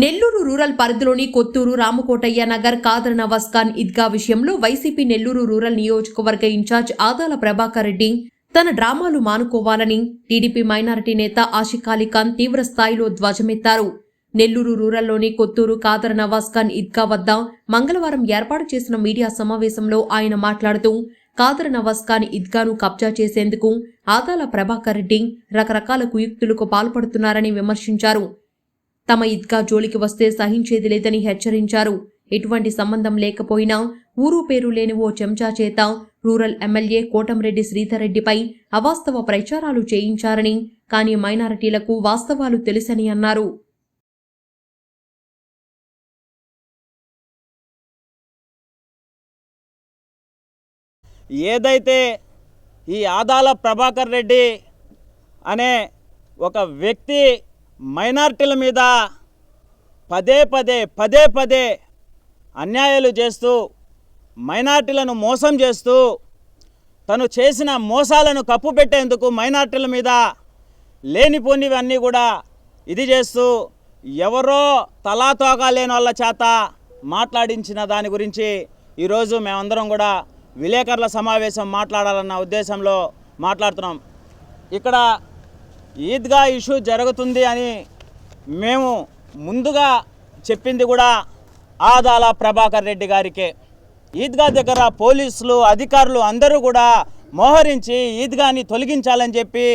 Nellore rural పరిధిలోని కొత్తూరు రామకోటయ్య నగర్ కాదర్ నవాజ్ ఖాన్ ఈద్గా విషయంలో వైసీపీ నెల్లూరు రూరల్ నియోజకవర్గ ఇన్ఛార్జ్ ఆదాల ప్రభాకర్ రెడ్డి తన డ్రామాలు మానుకోవాలని టీడీపీ మైనారిటీ నేత ఆషిక్ ఖాన్ తీవ్ర స్థాయిలో ధ్వజమెత్తారు. నెల్లూరు రూరల్లోని కొత్తూరు కాదర్ నవాజ్ ఖాన్ ఈద్గా వద్ద మంగళవారం ఏర్పాటు చేసిన మీడియా సమావేశంలో ఆయన మాట్లాడుతూ కాదర్ నవాజ్ ఖాన్ ఈద్గాను కబ్జా చేసేందుకు ఆదాల ప్రభాకర్ రెడ్డి రకరకాల కుయుక్తులకు పాల్పడుతున్నారని విమర్శించారు. తమ ఈద్గా జోలికి వస్తే సహించేది లేదని హెచ్చరించారు. ఎటువంటి సంబంధం లేకపోయినా ఊరు పేరు లేని ఓ చెంచా చేత రూరల్ ఎమ్మెల్యే కోటంరెడ్డి శ్రీధర్రెడ్డిపై అవాస్తవ ప్రచారాలు చేయించారని కానీ మైనారిటీలకు వాస్తవాలు తెలుసని అన్నారు. ఏదైతే ఈ ఆదాల ప్రభాకర్ రెడ్డి అనే ఒక వ్యక్తి మైనార్టీల మీద పదే పదే పదే పదే అన్యాయాలు చేస్తూ మైనార్టీలను మోసం చేస్తూ తను చేసిన మోసాలను కప్పుపెట్టేందుకు మైనార్టీల మీద లేనిపోనివన్నీ కూడా ఇది చేస్తూ ఎవరో తలా లేని వాళ్ళ చేత మాట్లాడించిన దాని గురించి ఈరోజు మేమందరం కూడా విలేకరుల సమావేశం మాట్లాడాలన్న ఉద్దేశంలో మాట్లాడుతున్నాం. ఇక్కడ ఈద్గా ఇష్యూ జరుగుతుంది అని మేము ముందుగా చెప్పింది కూడా ఆదాల ప్రభాకర్ రెడ్డి గారికే. ఈద్గా దగ్గర పోలీసులు అధికారులు అందరూ కూడా మోహరించి ఈద్గాని తొలగించాలని చెప్పి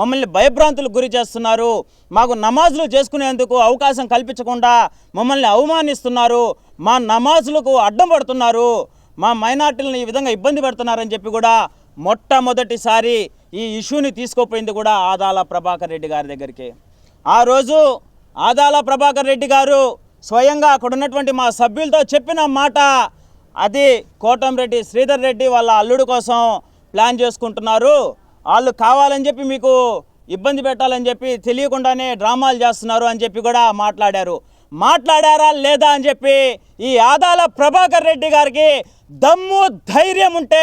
మమ్మల్ని భయభ్రాంతులకు గురి చేస్తున్నారు. మాకు నమాజులు చేసుకునేందుకు అవకాశం కల్పించకుండా మమ్మల్ని అవమానిస్తున్నారు. మా నమాజులకు అడ్డం పడుతున్నారు. మా మైనార్టీలను ఈ విధంగా ఇబ్బంది పెడుతున్నారని చెప్పి కూడా మొట్టమొదటిసారి ఈ ఇష్యూని తీసుకుపోయింది కూడా ఆదాల ప్రభాకర్ రెడ్డి గారి దగ్గరికి. ఆ రోజు ఆదాల ప్రభాకర్ రెడ్డి గారు స్వయంగా అక్కడ ఉన్నటువంటి మా సభ్యులతో చెప్పిన మాట అది కోటంరెడ్డి శ్రీధర్ రెడ్డి వాళ్ళ అల్లుడు కోసం ప్లాన్ చేసుకుంటున్నారు. వాళ్ళు కావాలని చెప్పి మీకు ఇబ్బంది పెట్టాలని చెప్పి తెలియకుండానే డ్రామాలు చేస్తున్నారు అని చెప్పి కూడా మాట్లాడారు. మాట్లాడారా లేదా అని చెప్పి ఈ ఆదాల ప్రభాకర్ రెడ్డి గారికి దమ్ము ధైర్యం ఉంటే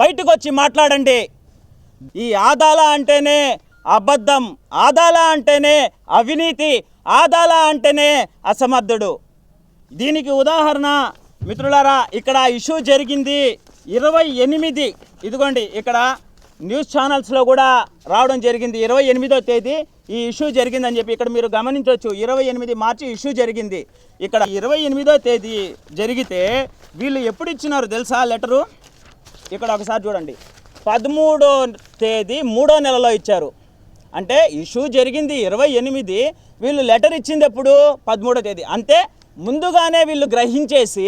బయటకు వచ్చి మాట్లాడండి. ఈ ఆదాల అంటేనే అబద్ధం ఆదాల అంటేనే అవినీతి ఆదాల అంటేనే అసమర్థుడు. దీనికి ఉదాహరణ మిత్రులారా ఇక్కడ ఇష్యూ జరిగింది ఇరవై ఎనిమిది. ఇదిగోండి ఇక్కడ న్యూస్ ఛానల్స్లో కూడా రావడం జరిగింది ఇరవై ఎనిమిదో తేదీ. ఈ ఇష్యూ జరిగిందని చెప్పి ఇక్కడ మీరు గమనించవచ్చు. ఇరవై ఎనిమిది మార్చి ఇష్యూ జరిగింది. ఇక్కడ ఇరవై ఎనిమిదో తేదీ జరిగితే వీళ్ళు ఎప్పుడు ఇచ్చినారు తెలుసా లెటరు? ఇక్కడ ఒకసారి చూడండి. పదమూడో తేదీ మూడో నెలలో ఇచ్చారు. అంటే ఇష్యూ జరిగింది ఇరవై ఎనిమిది వీళ్ళు లెటర్ ఇచ్చింది ఎప్పుడు పదమూడో తేదీ. అంటే ముందుగానే వీళ్ళు గ్రహించేసి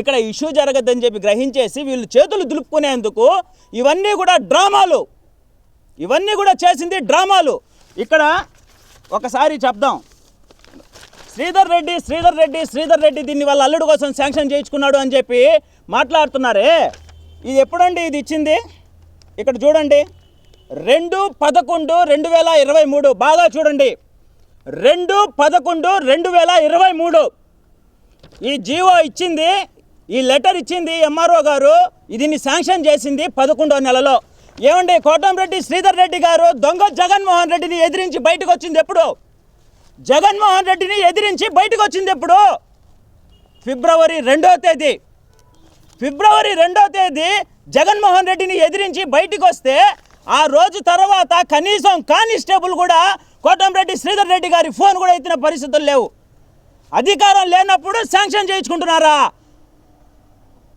ఇక్కడ ఇష్యూ జరగద్దని చెప్పి గ్రహించేసి వీళ్ళు చేతులు దులుపుకునేందుకు ఇవన్నీ కూడా డ్రామాలు. ఇవన్నీ కూడా చేసింది డ్రామాలు. ఇక్కడ ఒకసారి చెప్దాం. శ్రీధర్ రెడ్డి శ్రీధర్ రెడ్డి శ్రీధర్ రెడ్డి దీన్ని వాళ్ళ అల్లుడు కోసం శాంక్షన్ చేయించుకున్నాడు అని చెప్పి మాట్లాడుతున్నారే. ఇది ఎప్పుడండి ఇది ఇచ్చింది? ఇక్కడ చూడండి. రెండు పదకొండు రెండు వేల ఇరవై మూడు. బాగా చూడండి. రెండు పదకొండు రెండు వేల ఇరవై మూడు. ఈ జీవో ఇచ్చింది ఈ లెటర్ ఇచ్చింది ఎంఆర్ఓ గారు. దీన్ని శాంక్షన్ చేసింది పదకొండో నెలలో. ఏమండి కోటంరెడ్డి శ్రీధర్ రెడ్డి గారు దొంగ జగన్మోహన్ రెడ్డిని ఎదిరించి బయటకు వచ్చింది ఎప్పుడు? జగన్మోహన్ రెడ్డిని ఎదిరించి బయటకు వచ్చింది ఎప్పుడు? ఫిబ్రవరి రెండో తేదీ. ఫిబ్రవరి రెండో తేదీ జగన్మోహన్ రెడ్డిని ఎదిరించి బయటికి వస్తే ఆ రోజు తర్వాత కనీసం కానిస్టేబుల్ కూడా కోటంరెడ్డి శ్రీధర్ రెడ్డి గారి ఫోన్ కూడా ఎత్తిన పరిస్థితులు లేవు. అధికారం లేనప్పుడు శాంక్షన్ చేయించుకుంటున్నారా?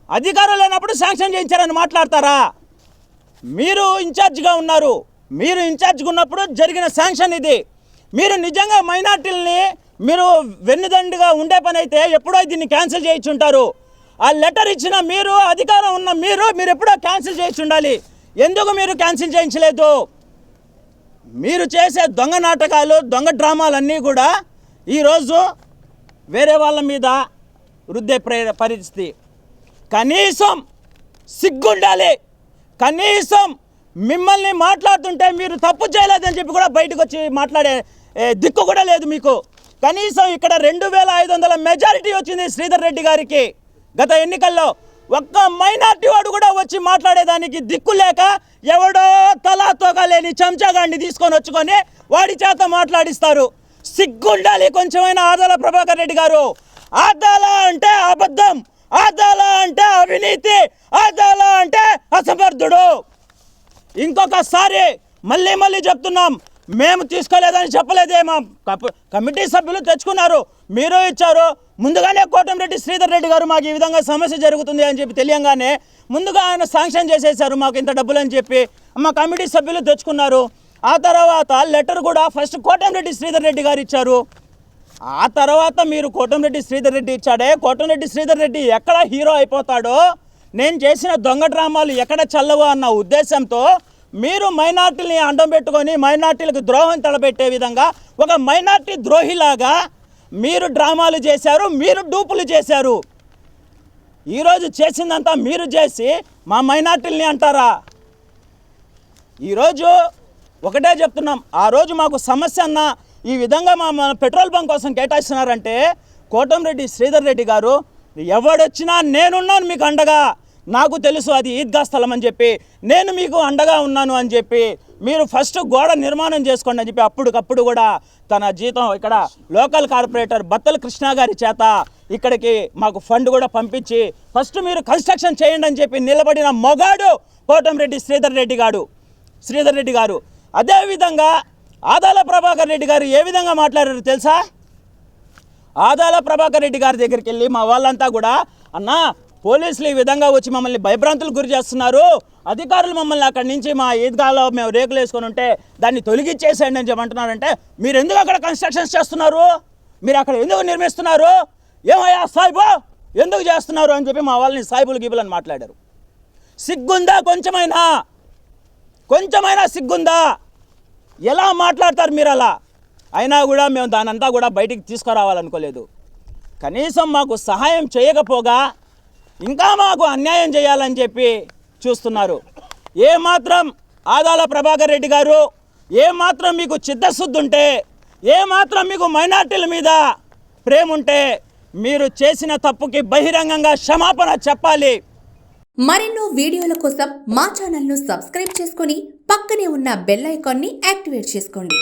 అధికారం లేనప్పుడు శాంక్షన్ చేయించారని మాట్లాడతారా? మీరు ఇన్ఛార్జ్గా ఉన్నారు. మీరు ఇన్ఛార్జ్గా ఉన్నప్పుడు జరిగిన శాంక్షన్ ఇది. మీరు నిజంగా మైనార్టీలని మీరు వెన్నుదండుగా ఉండే పని అయితే ఎప్పుడో దీన్ని క్యాన్సిల్ చేయించుంటారు. ఆ లెటర్ ఇచ్చిన మీరు అధికారం ఉన్న మీరు మీరు ఎప్పుడో క్యాన్సిల్ చేయించి ఉండాలి. ఎందుకు మీరు క్యాన్సిల్ చేయించలేదు? మీరు చేసే దొంగ నాటకాలు దొంగ డ్రామాలన్నీ కూడా ఈరోజు వేరే వాళ్ళ మీద వృద్ధే ప్రే- పరిస్థితి. కనీసం సిగ్గుండాలి. కనీసం మిమ్మల్ని మాట్లాడుతుంటే మీరు తప్పు చేయలేదని చెప్పి కూడా బయటకు వచ్చి మాట్లాడే దిక్కు కూడా లేదు మీకు. కనీసం ఇక్కడ రెండు వేల ఐదు వందల మెజారిటీ వచ్చింది శ్రీధర్ రెడ్డి గారికి. గత ఎన్నికల్లో ఒక్క మైనార్టీ వాడు కూడా వచ్చి మాట్లాడేదానికి దిక్కు లేక ఎవడో తలా తోక లేని చెంచాగాడిని తీసుకొని వచ్చుకొని వాడి చేత మాట్లాడిస్తారు. సిగ్గుండాలి కొంచెమైనా ఆదాల ప్రభాకర్ రెడ్డి గారు. ఆదాల అంటే అబద్ధం ఆదాల అంటే అవినీతి ఆదాల అంటే అసమర్థుడు. ఇంకొకసారి మళ్ళీ మళ్ళీ చెప్తున్నాం మేము తీసుకోలేదని చెప్పలేదే మా కప్- కమిటీ సభ్యులు తెచ్చుకున్నారు. మీరు ఇచ్చారు. ముందుగానే కోటంరెడ్డి శ్రీధర్ రెడ్డి గారు మాకు ఈ విధంగా సమస్య జరుగుతుంది అని చెప్పి తెలియంగానే ముందుగా ఆయన శాంక్షన్ చేసేసారు మాకు ఇంత డబ్బులు అని చెప్పి. మా కమిటీ సభ్యులు తెచ్చుకున్నారు. ఆ తర్వాత లెటర్ కూడా ఫస్ట్ కోటంరెడ్డి శ్రీధర్ రెడ్డి గారు ఇచ్చారు. ఆ తర్వాత మీరు కోటంరెడ్డి శ్రీధర్ రెడ్డి ఇచ్చాడే. కోటంరెడ్డి శ్రీధర్ రెడ్డి ఎక్కడ హీరో అయిపోతాడో నేను చేసిన దొంగ డ్రామాలు ఎక్కడ చల్లవు అన్న ఉద్దేశంతో మీరు మైనార్టీని అండం పెట్టుకొని మైనార్టీలకు ద్రోహం తలపెట్టే విధంగా ఒక మైనార్టీ ద్రోహిలాగా మీరు డ్రామాలు చేశారు మీరు డూపులు చేశారు. ఈరోజు చేసిందంతా మీరు చేసి మా మైనార్టీల్ని అంటారా? ఈరోజు ఒకటే చెప్తున్నాం ఆ రోజు మాకు సమస్య అన్న ఈ విధంగా మా మన పెట్రోల్ బంక్ కోసం కేటాయిస్తున్నారంటే కోటంరెడ్డి శ్రీధర్ రెడ్డి గారు ఎవడొచ్చినా నేనున్నాను మీకు అండగా. నాకు తెలుసు అది ఈద్గా స్థలం అని చెప్పి నేను మీకు అండగా ఉన్నాను అని చెప్పి మీరు ఫస్ట్ గోడ నిర్మాణం చేసుకోండి అని చెప్పి అప్పటికప్పుడు కూడా తన జీతం ఇక్కడ లోకల్ కార్పొరేటర్ బత్తల కృష్ణ గారి చేత ఇక్కడికి మాకు ఫండ్ కూడా పంపించి ఫస్ట్ మీరు కన్స్ట్రక్షన్ చేయండి అని చెప్పి నిలబడిన మొగాడు కోటంరెడ్డి శ్రీధర్ రెడ్డి గారు శ్రీధర్ రెడ్డి గారు. అదేవిధంగా ఆదాల ప్రభాకర్ రెడ్డి గారు ఏ విధంగా మాట్లాడారు తెలుసా? ఆదాల ప్రభాకర్ రెడ్డి గారి దగ్గరికి వెళ్ళి మా వాళ్ళంతా కూడా అన్నా పోలీసులు ఈ విధంగా వచ్చి మమ్మల్ని భయభ్రాంతులకు గురి చేస్తున్నారు. అధికారులు మమ్మల్ని అక్కడి నుంచి మా ఈద్గాలో మేము రేకులు వేసుకొని ఉంటే దాన్ని తొలగించేసేయండి అని చెప్పమంటున్నారంటే మీరు ఎందుకు అక్కడ కన్స్ట్రక్షన్స్ చేస్తున్నారు? మీరు అక్కడ ఎందుకు నిర్మిస్తున్నారు? ఏమయ్యా సాయిబు? ఎందుకు చేస్తున్నారు? అని చెప్పి మా వాళ్ళని సాయిబులు గీబులు అని మాట్లాడారు. సిగ్గుందా కొంచెమైనా? కొంచెమైనా సిగ్గుందా? ఎలా మాట్లాడతారు మీరు అలా? అయినా కూడా మేము దానంతా కూడా బయటికి తీసుకురావాలనుకోలేదు. కనీసం మాకు సహాయం చేయకపోగా ఇంకా మాకు అన్యాయం చేయాలని చెప్పి చూస్తున్నారు. ఏమాత్రం ఆదాల ప్రభాకర్ రెడ్డి గారు ఏమాత్రం మీకు చిత్తశుద్ధి ఉంటే ఏమాత్రం మీకు మైనార్టీల మీద ప్రేమ ఉంటే మీరు చేసిన తప్పుకి బహిరంగంగా క్షమాపణ చెప్పాలి. మరెన్నో వీడియోల కోసం మా ఛానల్ను సబ్స్క్రైబ్ చేసుకొని పక్కనే ఉన్న బెల్ ఐకాన్ని యాక్టివేట్ చేసుకోండి.